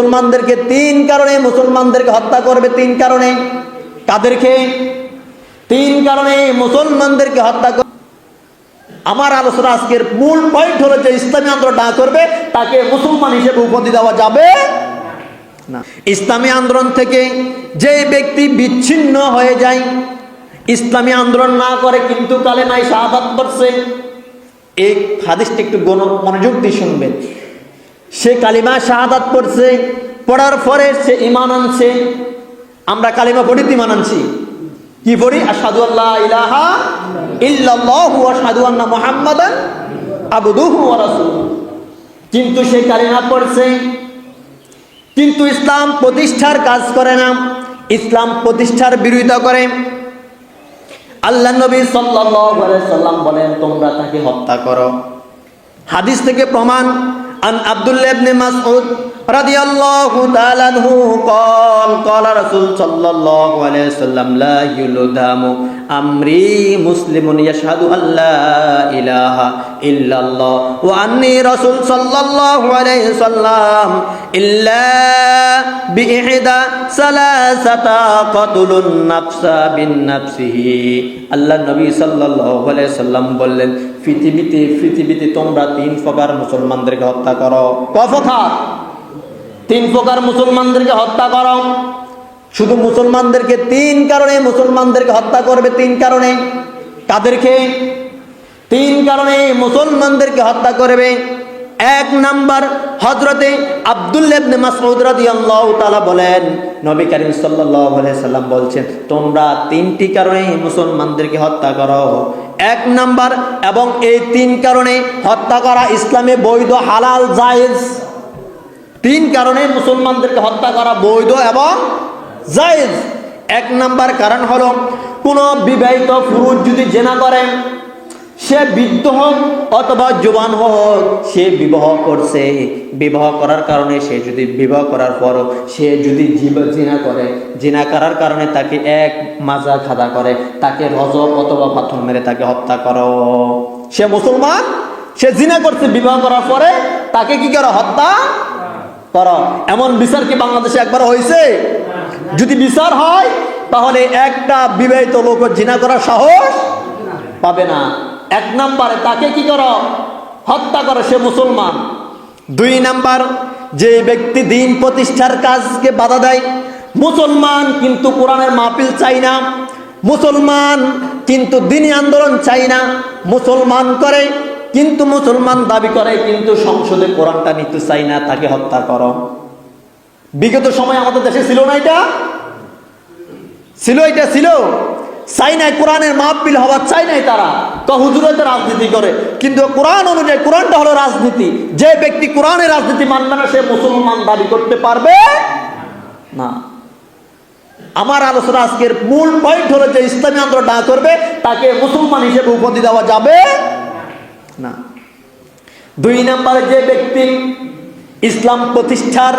মুসলমানদেরকে তিন কারণে মুসলমানদেরকে হত্যা করবে, তিন কারণে। কাদেরকে? তিন কারণে মুসলমানদেরকে হত্যা করবে আমার আলোচনা আজকের মূল পয়েন্ট হলো যে ইসলামী আন্দোলন না করবে, তাকে মুসলমান হিসেবে উপাধি দেওয়া যাবে না। ইসলামী আন্দোলন থেকে যে ব্যক্তি বিচ্ছিন্ন হয়ে যায়, ইসলামী আন্দোলন না করে কিন্তু কালেমায় শাহাদাত করছে। এই হাদিসটা একটু গণ- মনোযোগ দিয়ে শুনবেন। সে কালিমা শাহাদাত পড়ছে, পড়ার পরে সে ইমান আনছে। আমরা কালিমা পড়ি তো ইমান আনছি। কি পড়ি? আসাদু আল্লাহ ইলাহা ইল্লাল্লাহু আশহাদু আন্না মুহাম্মাদান আবদুহু ওয়া রাসূলুহু। কিন্তু সে কালিমা পড়ছে। কিন্তু ইসলাম প্রতিষ্ঠার কাজ করে না। ইসলাম প্রতিষ্ঠার বিরোধিতা করে। আল্লাহ নবী সাল্লাম বলেন, তোমরা তাকে হত্যা করো। হাদিস থেকে প্রমাণ আন আব্দুল্লাহ ইবনে মাসউদ রাদিয়াল্লাহু তাআলা আনহু قال قال رسول صلى الله عليه وسلم لا يلدام امري مسلم يشهد বললেন, পৃথিবীতে পৃথিবীতে তোমরা তিন প্রকার মুসলমানদেরকে হত্যা করো। কথা তিন প্রকার মুসলমানদেরকে হত্যা করো। শুধু মুসলমানদেরকে, তিন কারণে মুসলমানদেরকে হত্যা করবে, তিন কারণে। তাদেরকে তিন কারণে মুসলমানদেরকে হত্যা করবে। এক নাম্বার হজরতে আব্দুল্লাবনে মাসউদ রাদিয়াল্লাহু বলেন, নবী করিম সাল্লাম বলছেন, তোমরা তিনটি কারণে মুসলমানদেরকে হত্যা করো। এক নাম্বার এবং এই তিন কারণে হত্যা করা ইসলামে বৈধ, হালাল, জায়েজ। তিন কারণে মুসলমানদেরকে হত্যা করা বৈধ এবং জায়েজ। এক নাম্বার কারণ হলো, কোনো বিবাহিত পুরুষ যদি জেনা করেন সে বৃদ্ধ হোক অথবা জোয়ান হোক, সে বিবাহ করছে। বিবাহ করার কারণে সে যদি বিবাহ করার পর সে যদি জিনা করে, জিনা করার কারণে তাকে এক মাজা খাদা করে, তাকে রজ অথবা পাথর মেরে তাকে হত্যা করো। সে মুসলমান? সে জিনা করছে বিবাহ করার পরে, তাকে কি করো? হত্যা করো। এমন বিচার কি বাংলাদেশে একবার হয়েছে? যদি বিচার হয়, তাহলে একটা বিবাহিত লোক জিনা করার সাহস পাবে না। এক নাম্বারে তাকে কি করো? হত্যা করো, সে মুসলমান। দুই নাম্বার যে ব্যক্তি দিন প্রতিষ্ঠার কাজকে বাধা দেয়, মুসলমান কিন্তু কোরআনের মাহফিল চাই না, মুসলমান কিন্তু দিনী আন্দোলন চাই না, মুসলমান করে, কিন্তু মুসলমান দাবি করে, কিন্তু সংসদে কোরআনটা নিতে চাই না, তাকে হত্যা করো। বিগত সময় আমাদের দেশে ছিল না এটা? ছিল এটা ছিল। চাই নাই কোরআনের মাহফিল হওয়ার চাই নাই তারা। তো হুজুরতে রাজনীতি করে। কিন্তু কোরআন অনুযায়ী কোরআনটা হলো রাজনীতি। যে ব্যক্তি কোরআনের রাজনীতি মানবে না, সে মুসলমান দাবি করতে পারবে না। আমার আলোচনা আজকের মূল পয়েন্ট হলো যে ইসলামী আন্দোলন না করবে, তাকে মুসলমান হিসেবে উপাধি দেওয়া যাবে না। দুই নম্বরে যে ব্যক্তি ইসলাম প্রতিষ্ঠার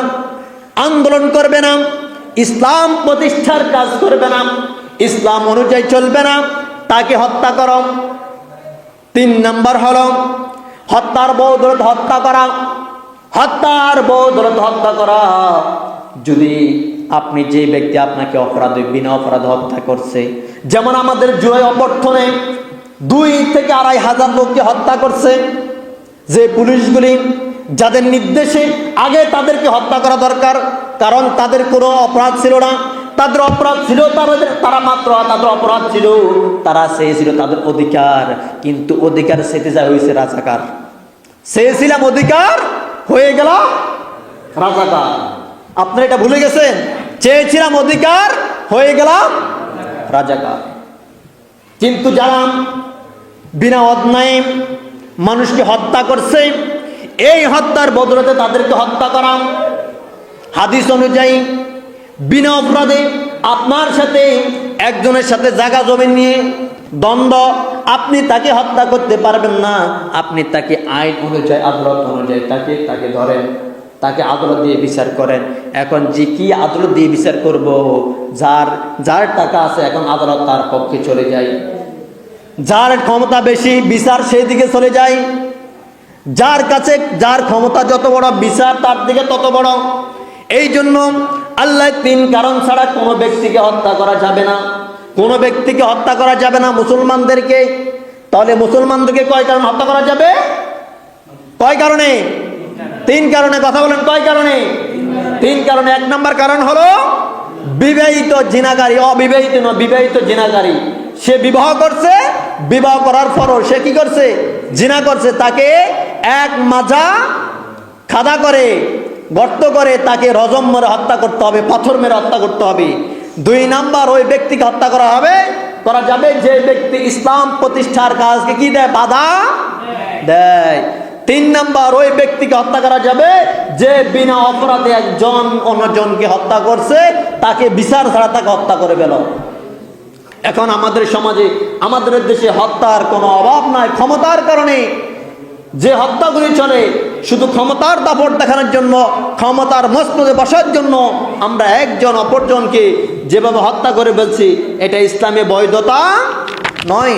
আন্দোলন করবে না, ইসলাম প্রতিষ্ঠার কাজ করবে না ইসলাম অনুযায়ী চলবে না, তাকে হত্যা করো। তিন নম্বর হলো, হত্যার বৌদরত হত্যা করা। হত্যার বৌদরত হত্যা করা। যদি আপনি যে ব্যক্তি আপনাকে অপরাধ, বিনা অপরাধ হত্যা করছে, যেমন আমাদের জুয়াই অভ্যর্থনে দুই থেকে আড়াই হাজার লোককে হত্যা করছে, যে পুলিশগুলি যাদের নির্দেশে আগে তাদেরকে হত্যা করা দরকার, কারণ তাদের কোনো অপরাধ ছিল না। তাদের অপরাধ ছিল, তাদের, তারা মাত্র, তাদের অপরাধ ছিল। তারা চেয়েছিল তাদের অধিকার, কিন্তু অধিকার সেতে যা হয়েছে রাজাকার। চেয়েছিলাম অধিকার, হয়ে গেল রাজাকার। আপনারা এটা ভুলে গেছেন? চেয়েছিলাম অধিকার, হয়ে গেলাম রাজাকার। কিন্তু যারা বিনা অন্যায় মানুষকে হত্যা করছে, এই হত্যার বদলতে তাদেরকে হত্যা করা। হাদিস অনুযায়ী বিনা অপরাধে আপনার সাথে একজনের সাথে জায়গা জমি নিয়ে দ্বন্দ্ব, আপনি তাকে হত্যা করতে পারবেন না। আপনি তাকে আইন অনুযায়ী, আদালত অনুযায়ী তাকে তাকে ধরেন, তাকে আদালত দিয়ে বিচার করেন। এখন যে কি আদালত দিয়ে বিচার করব? যার যার টাকা আছে, এখন আদালত তার পক্ষে চলে যায়। যার ক্ষমতা বেশি, বিচার সেই দিকে চলে যায়। যার কাছে, যার ক্ষমতা যত বড়, বিচার তার দিকে তত বড়। এই জন্য আল্লাহ তিন কারণ ছাড়া কোনো ব্যক্তিকে হত্যা করা যাবে না। কোনো ব্যক্তিকে হত্যা করা যাবে না মুসলমানদেরকে। তাহলে মুসলমানদেরকে কয় কারণ হত্যা করা যাবে? কয় কারণে? তিন কারণে। কথা বলেন, কয় কারণে? তিন কারণে। এক নম্বর কারণ হলো বিবাহিত জিনাকারী অবিবাহিত নয়, বিবাহিত জিনাকারী সে বিবাহ করছে, বিবাহ করার পরও সে কি করছে? জিনা করছে। তাকে এক মাজা খাদা করে। গর্ত করে তাকে রজম মেরে হত্যা করতে হবে, পাথর মেরে হত্যা করতে হবে। দুই নাম্বার, ওই ব্যক্তিকে হত্যা করা হবে। করা যাবে যে ব্যক্তি ইসলাম প্রতিষ্ঠার কাজকে কি দেয়? বাধা দেয়। তিন নাম্বার, ওই ব্যক্তিকে হত্যা করা যাবে যে বিনা অপরাধে একজন অন্যজনকে হত্যা করছে, তাকে বিচার ছাড়া তাকে হত্যা করে ফেল। এখন আমাদের সমাজে, আমাদের দেশে হত্যার কোনো অভাব নাই, ক্ষমতার কারণে যে হত্যাগুলি চলে শুধু ক্ষমতার দাপট দেখানোর জন্য, ক্ষমতার মসনদে বসার জন্য আমরা একজন অপরজনকে যেভাবে হত্যা করে বলছি এটা ইসলামে বৈধতা নয়।